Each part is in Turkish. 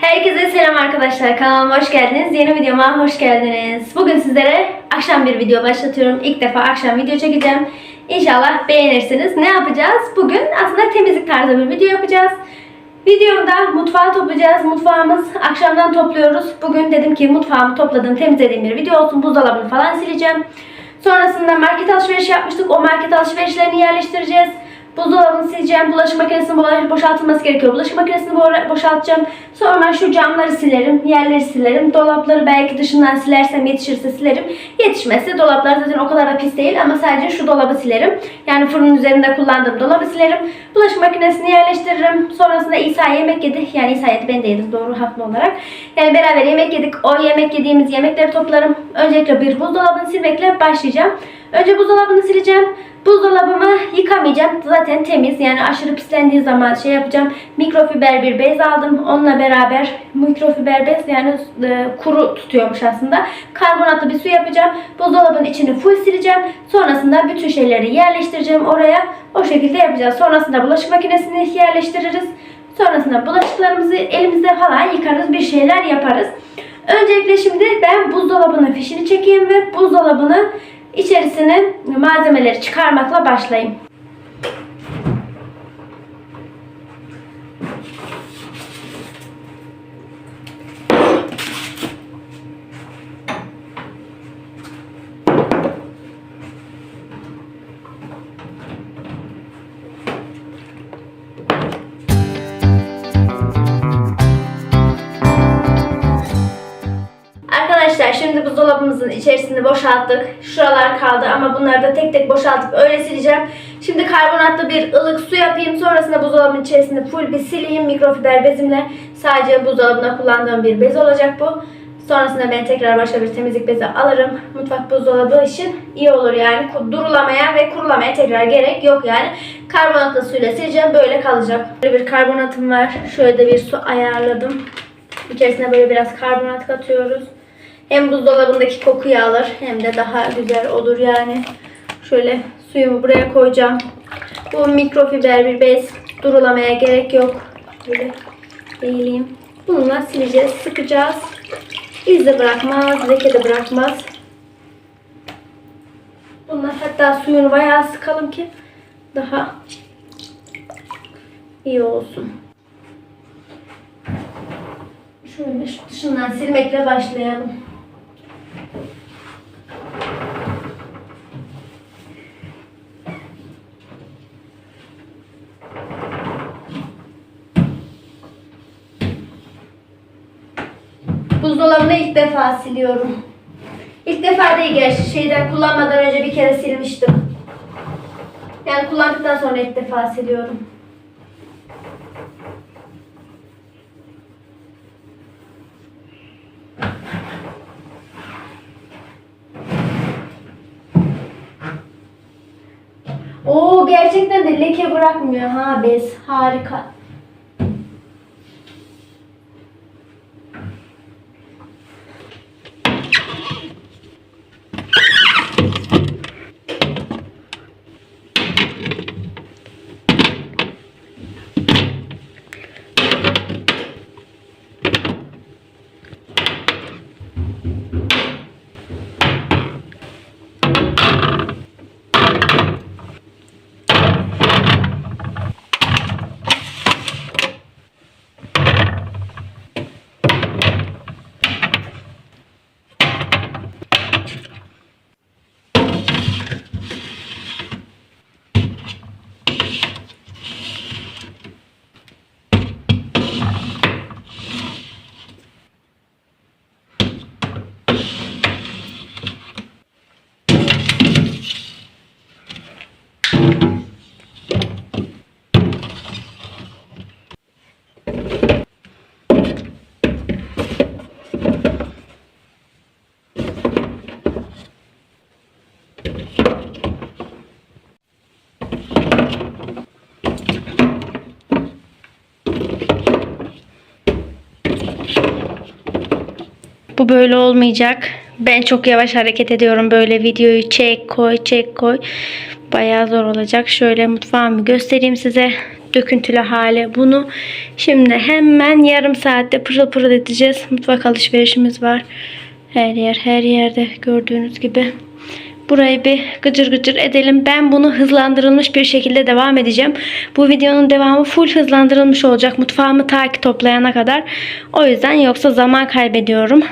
Herkese selam arkadaşlar. Kanalıma hoş geldiniz. Yeni videoma hoş geldiniz. Bugün sizlere akşam bir video başlatıyorum. İlk defa akşam video çekeceğim. İnşallah beğenirsiniz. Ne yapacağız? Bugün aslında temizlik tarzı bir video yapacağız. Videomda mutfağı toplayacağız. Mutfağımız akşamdan topluyoruz. Bugün dedim ki mutfağımı topladım, temizlediğim bir video olsun. Buzdolabını falan sileceğim. Sonrasında market alışverişi yapmıştık. O market alışverişlerini yerleştireceğiz. Buzdolabını sileceğim. Bulaşık makinesinin boş- boşaltılması gerekiyor. Bulaşık makinesini bo- boşaltacağım. Sonra şu camları silerim. Yerleri silerim. Dolapları belki dışından silersem yetişirse silerim. Yetişmezse dolaplar zaten o kadar da pis değil ama sadece şu dolabı silerim. Yani fırının üzerinde kullandığım dolabı silerim. Bulaşık makinesini yerleştiririm. Sonrasında İsa yemek yedi. Yani İsa yedi ben de yedim doğru haklı olarak. Yani beraber yemek yedik. O yemek yediğimiz yemekleri toplarım. Öncelikle bir buzdolabını silmekle başlayacağım. Önce buzdolabını sileceğim. Buzdolabımı yıkamayacağım. Zaten temiz. Yani aşırı pislendiği zaman şey yapacağım. Mikrofiber bir bez aldım. Onunla beraber mikrofiber bez yani e, kuru tutuyormuş aslında. Karbonatlı bir su yapacağım. Buzdolabının içini full sileceğim. Sonrasında bütün şeyleri yerleştireceğim oraya. O şekilde yapacağız. Sonrasında bulaşık makinesini yerleştiririz. Sonrasında bulaşıklarımızı elimizde falan yıkarız. Bir şeyler yaparız. Öncelikle şimdi ben buzdolabının fişini çekeyim ve buzdolabını içerisine malzemeleri çıkarmakla başlayayım. Şimdi buzdolabımızın içerisini boşalttık. Şuralar kaldı ama bunları da tek tek boşaltıp öyle sileceğim. Şimdi karbonatlı bir ılık su yapayım. Sonrasında buzdolabının içerisini full bir sileyim mikrofiber bezimle. Sadece buzdolabına kullandığım bir bez olacak bu. Sonrasında ben tekrar başka bir temizlik bezi alırım. Mutfak buzdolabı için iyi olur yani. Durulamaya ve kurulamaya tekrar gerek yok yani. Karbonatlı suyla sileceğim böyle kalacak. Böyle bir karbonatım var. Şöyle de bir su ayarladım. İçerisine böyle biraz karbonat katıyoruz. Hem buzdolabındaki kokuyu alır hem de daha güzel olur yani. Şöyle suyumu buraya koyacağım. Bu mikrofiber bir bez. Durulamaya gerek yok. Böyle eğileyim. Bununla sileceğiz, sıkacağız. İz de bırakmaz, leke de bırakmaz. Bunlar hatta suyunu bayağı sıkalım ki daha iyi olsun. Şöyle dışından silmekle başlayalım. Buzdolabını ilk defa siliyorum. İlk defa değil gerçi şeyden kullanmadan önce bir kere silmiştim. Yani kullandıktan sonra ilk defa siliyorum. Oo gerçekten de leke bırakmıyor ha bez. Harika. Bu böyle olmayacak. Ben çok yavaş hareket ediyorum böyle videoyu çek koy çek koy. Bayağı zor olacak. Şöyle mutfağımı göstereyim size. döküntülü hali. Bunu şimdi hemen yarım saatte pırıl pırıl edeceğiz. Mutfak alışverişimiz var. Her yer her yerde gördüğünüz gibi. Burayı bir gıcır gıcır edelim. Ben bunu hızlandırılmış bir şekilde devam edeceğim. Bu videonun devamı full hızlandırılmış olacak. Mutfağımı ta ki toplayana kadar. O yüzden yoksa zaman kaybediyorum.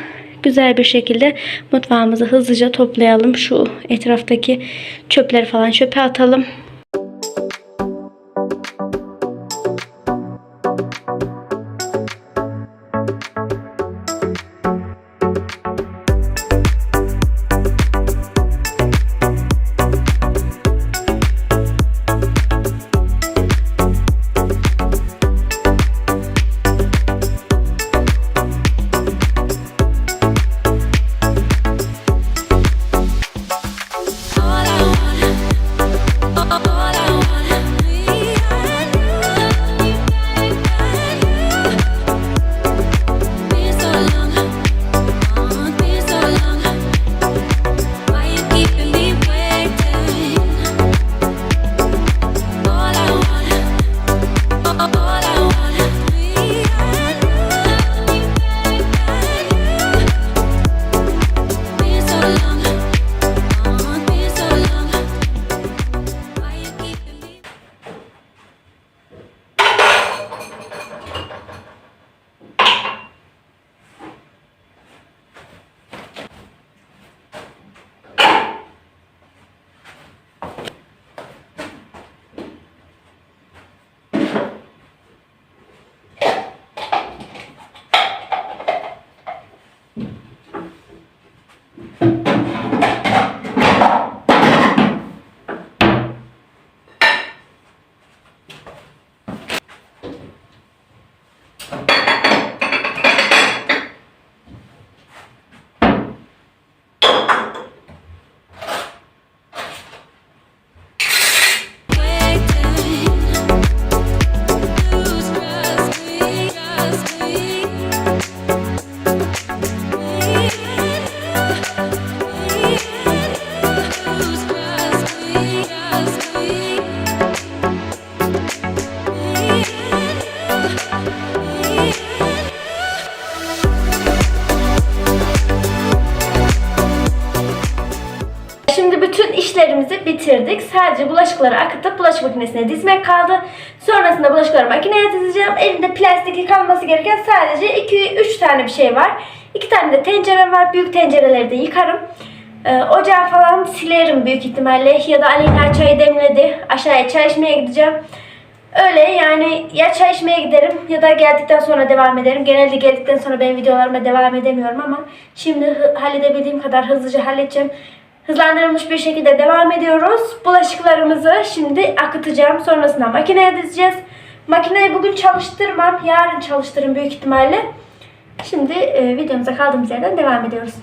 Güzel bir şekilde mutfağımızı hızlıca toplayalım. Şu etraftaki çöpleri falan çöpe atalım. Bitirdik. Sadece bulaşıkları akıtıp bulaşık makinesine dizmek kaldı. Sonrasında bulaşıkları makineye dizeceğim. Elimde plastik yıkanması gereken sadece 2-3 tane bir şey var. 2 tane de tencerem var. Büyük tencereleri de yıkarım. Ee, ocağı falan silerim büyük ihtimalle. Ya da Aleyna çayı demledi. Aşağıya çay içmeye gideceğim. Öyle yani ya çay içmeye giderim ya da geldikten sonra devam ederim. Genelde geldikten sonra ben videolarıma devam edemiyorum ama şimdi halledebildiğim kadar hızlıca halledeceğim. Hızlandırılmış bir şekilde devam ediyoruz. Bulaşıklarımızı şimdi akıtacağım. Sonrasında makineye dizeceğiz. Makineyi bugün çalıştırmam. Yarın çalıştırırım büyük ihtimalle. Şimdi e, videomuza kaldığımız yerden devam ediyoruz.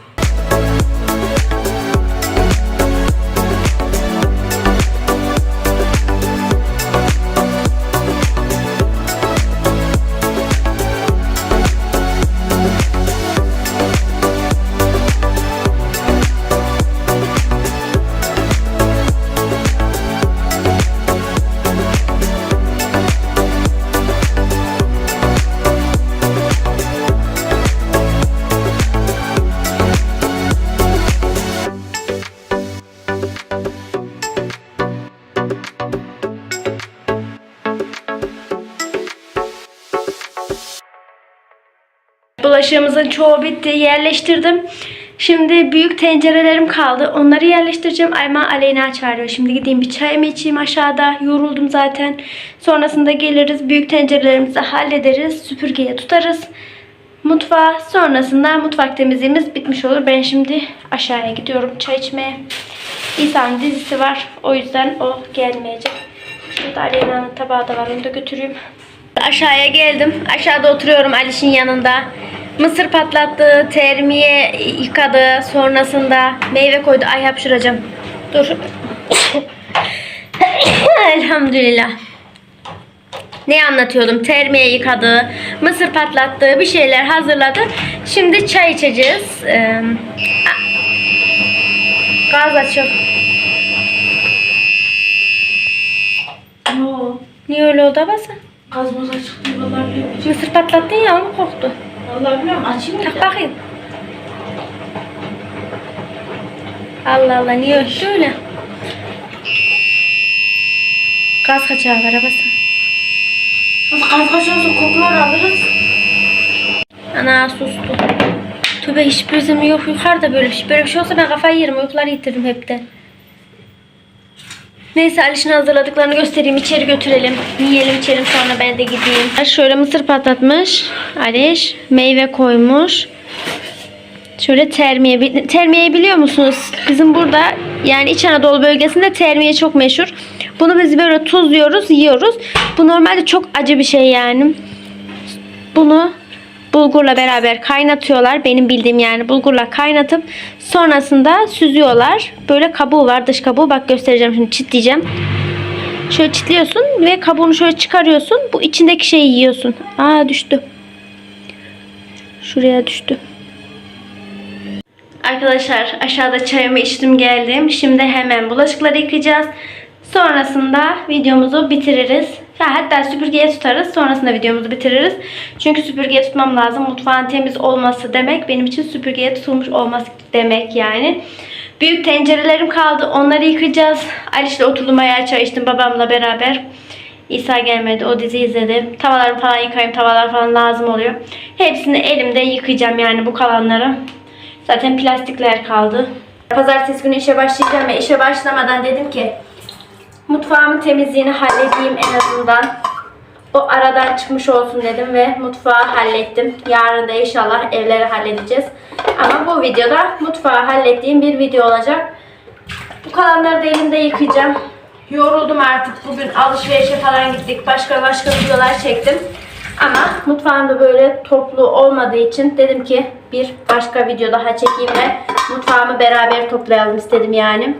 Bulaşığımızın çoğu bitti. Yerleştirdim. Şimdi büyük tencerelerim kaldı. Onları yerleştireceğim. Ayma Aleyna çağırıyor. Şimdi gideyim bir çayımı içeyim aşağıda. Yoruldum zaten. Sonrasında geliriz. Büyük tencerelerimizi hallederiz. Süpürgeye tutarız. Mutfağa. Sonrasında mutfak temizliğimiz bitmiş olur. Ben şimdi aşağıya gidiyorum çay içmeye. İsa'nın dizisi var. O yüzden o gelmeyecek. Şurada Aleyna'nın tabağı da var. Onu da götüreyim. Aşağıya geldim. Aşağıda oturuyorum Aliş'in yanında. Mısır patlattı, termiye yıkadı. Sonrasında meyve koydu. Ay hapşıracağım. Dur. Elhamdülillah. Ne anlatıyordum? Termiye yıkadı, mısır patlattı, bir şeyler hazırladı. Şimdi çay içeceğiz. Ee, gaz açık. Niye öyle oldu abası? Gazmoz çıktı vallahi bilmiyorum. Mısır patlattın ya onu koktu. Vallahi bilmiyorum açayım mı? Tak bakayım. Allah Allah niye öttü öyle? Gaz kaçağı var abası. Nasıl gaz kaçıyorsa kokular alırız. Ana sustu. Tövbe hiçbir zaman yok yukarıda böyle bir şey. Böyle bir şey olsa ben kafayı yerim. Uykuları yitirdim hepten. Neyse Aliş'in hazırladıklarını göstereyim. içeri götürelim. Yiyelim içelim sonra ben de gideyim. Şöyle mısır patlatmış. Aliş meyve koymuş. Şöyle termiye. Termiyeyi biliyor musunuz? Bizim burada yani İç Anadolu bölgesinde termiye çok meşhur. Bunu biz böyle tuzluyoruz, yiyoruz. Bu normalde çok acı bir şey yani. Bunu bulgurla beraber kaynatıyorlar. Benim bildiğim yani bulgurla kaynatıp sonrasında süzüyorlar. Böyle kabuğu var dış kabuğu. Bak göstereceğim şimdi çitleyeceğim. Şöyle çitliyorsun ve kabuğunu şöyle çıkarıyorsun. Bu içindeki şeyi yiyorsun. Aa düştü. Şuraya düştü. Arkadaşlar aşağıda çayımı içtim geldim. Şimdi hemen bulaşıkları yıkayacağız. Sonrasında videomuzu bitiririz. Ha, hatta süpürgeye tutarız. Sonrasında videomuzu bitiririz. Çünkü süpürgeye tutmam lazım. Mutfağın temiz olması demek benim için süpürgeye tutulmuş olması demek yani. Büyük tencerelerim kaldı. Onları yıkayacağız. Aliş'le oturdum ayağa çay içtim babamla beraber. İsa gelmedi. O dizi izledi. Tavalarımı falan yıkayayım. Tavalar falan lazım oluyor. Hepsini elimde yıkayacağım yani bu kalanları. Zaten plastikler kaldı. Pazartesi günü işe başlayacağım ve işe başlamadan dedim ki mutfağımın temizliğini halledeyim en azından. O aradan çıkmış olsun dedim ve mutfağı hallettim. Yarın da inşallah evleri halledeceğiz. Ama bu videoda mutfağı hallettiğim bir video olacak. Bu kalanları da elimde yıkayacağım. Yoruldum artık. Bugün alışverişe falan gittik. Başka başka videolar çektim. Ama mutfağımda böyle toplu olmadığı için dedim ki bir başka video daha çekeyim ve mutfağımı beraber toplayalım istedim yani.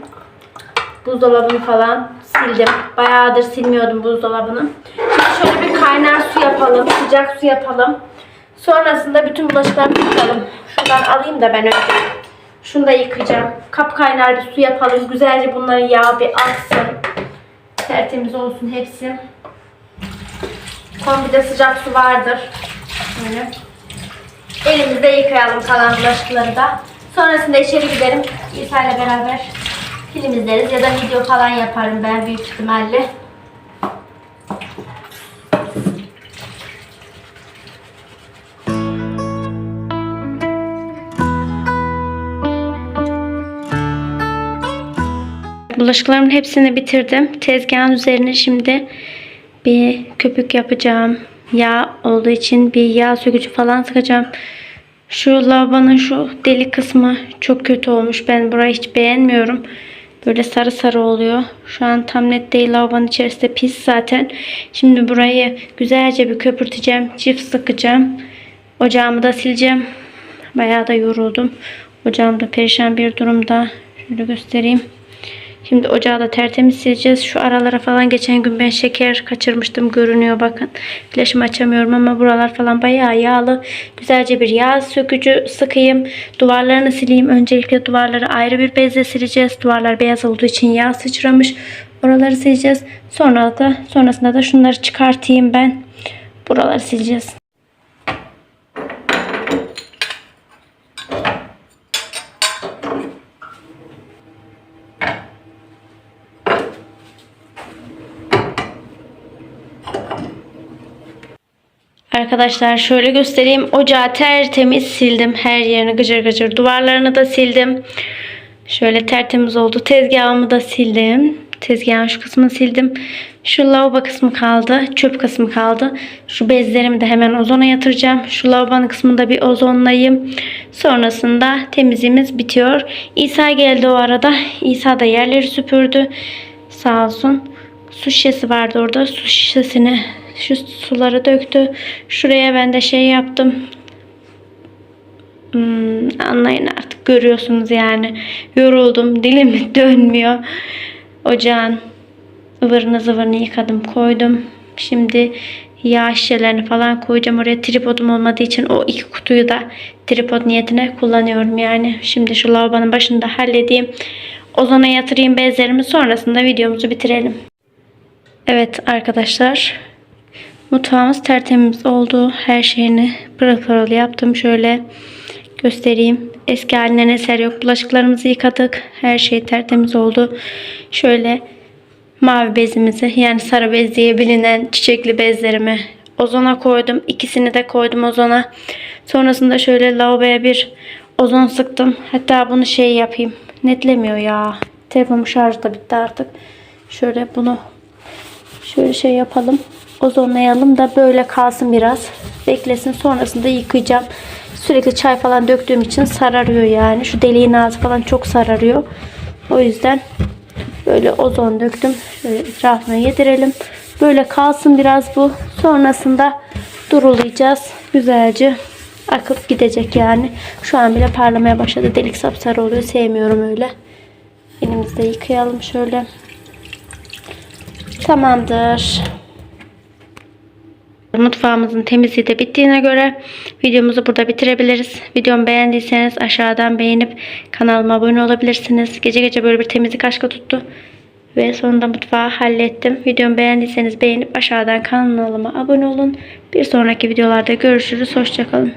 Buzdolabını falan sildim. Bayağıdır silmiyordum buzdolabını. Şimdi şöyle bir kaynar su yapalım. Sıcak su yapalım. Sonrasında bütün bulaşıkları yıkayalım. Şuradan alayım da ben önce. Şunu da yıkayacağım. Kap kaynar bir su yapalım. Güzelce bunların yağı bir aksın. Tertemiz olsun hepsi. Kombide sıcak su vardır. Böyle. Elimizde yıkayalım kalan bulaşıkları da. Sonrasında içeri giderim. İsa ile beraber film izleriz ya da video falan yaparım ben büyük ihtimalle. Bulaşıklarımın hepsini bitirdim. Tezgahın üzerine şimdi bir köpük yapacağım. Yağ olduğu için bir yağ sökücü falan sıkacağım. Şu lavabonun şu delik kısmı çok kötü olmuş. Ben burayı hiç beğenmiyorum. Böyle sarı sarı oluyor. Şu an tam net değil. Lavabonun içerisinde pis zaten. Şimdi burayı güzelce bir köpürteceğim. Çift sıkacağım. Ocağımı da sileceğim. Bayağı da yoruldum. Ocağım da perişan bir durumda. Şöyle göstereyim. Şimdi ocağı da tertemiz sileceğiz. Şu aralara falan geçen gün ben şeker kaçırmıştım. Görünüyor bakın. Flaşımı açamıyorum ama buralar falan bayağı yağlı. Güzelce bir yağ sökücü sıkayım. Duvarlarını sileyim. Öncelikle duvarları ayrı bir bezle sileceğiz. Duvarlar beyaz olduğu için yağ sıçramış. Oraları sileceğiz. Sonra da sonrasında da şunları çıkartayım ben. Buraları sileceğiz. Arkadaşlar şöyle göstereyim. Ocağı tertemiz sildim. Her yerini gıcır gıcır. Duvarlarını da sildim. Şöyle tertemiz oldu. Tezgahımı da sildim. Tezgahın şu kısmını sildim. Şu lavabo kısmı kaldı. Çöp kısmı kaldı. Şu bezlerimi de hemen ozona yatıracağım. Şu lavabonun kısmını da bir ozonlayayım. Sonrasında temizliğimiz bitiyor. İsa geldi o arada. İsa da yerleri süpürdü. Sağ olsun. Su şişesi vardı orada. Su şişesini şu suları döktü. Şuraya ben de şey yaptım. Hmm, anlayın artık görüyorsunuz yani. Yoruldum. Dilim dönmüyor. Ocağın ıvırını zıvırını yıkadım koydum. Şimdi yağ şişelerini falan koyacağım. Oraya tripodum olmadığı için o iki kutuyu da tripod niyetine kullanıyorum yani. Şimdi şu lavabonun başında halledeyim. Ozona yatırayım bezlerimi sonrasında videomuzu bitirelim. Evet arkadaşlar. Mutfağımız tertemiz oldu. Her şeyini pırıl pırıl yaptım. Şöyle göstereyim. Eski halinden eser yok. Bulaşıklarımızı yıkadık. Her şey tertemiz oldu. Şöyle mavi bezimizi yani sarı bez diye bilinen çiçekli bezlerimi ozona koydum. İkisini de koydum ozona. Sonrasında şöyle lavaboya bir ozon sıktım. Hatta bunu şey yapayım. Netlemiyor ya. Telefonum şarjı da bitti artık. Şöyle bunu şöyle şey yapalım. Ozonlayalım da böyle kalsın biraz. Beklesin. Sonrasında yıkayacağım. Sürekli çay falan döktüğüm için sararıyor yani. Şu deliğin ağzı falan çok sararıyor. O yüzden Böyle ozon döktüm. Şöyle etrafına yedirelim. Böyle kalsın biraz bu. Sonrasında durulayacağız. Güzelce akıp gidecek yani. Şu an bile parlamaya başladı. Delik sapsarı oluyor. Sevmiyorum öyle. Elimizde yıkayalım şöyle. Tamamdır. Mutfağımızın temizliği de bittiğine göre videomuzu burada bitirebiliriz. Videomu beğendiyseniz aşağıdan beğenip kanalıma abone olabilirsiniz. Gece gece böyle bir temizlik aşkı tuttu. Ve sonunda mutfağı hallettim. Videomu beğendiyseniz beğenip aşağıdan kanalıma abone olun. Bir sonraki videolarda görüşürüz. Hoşçakalın.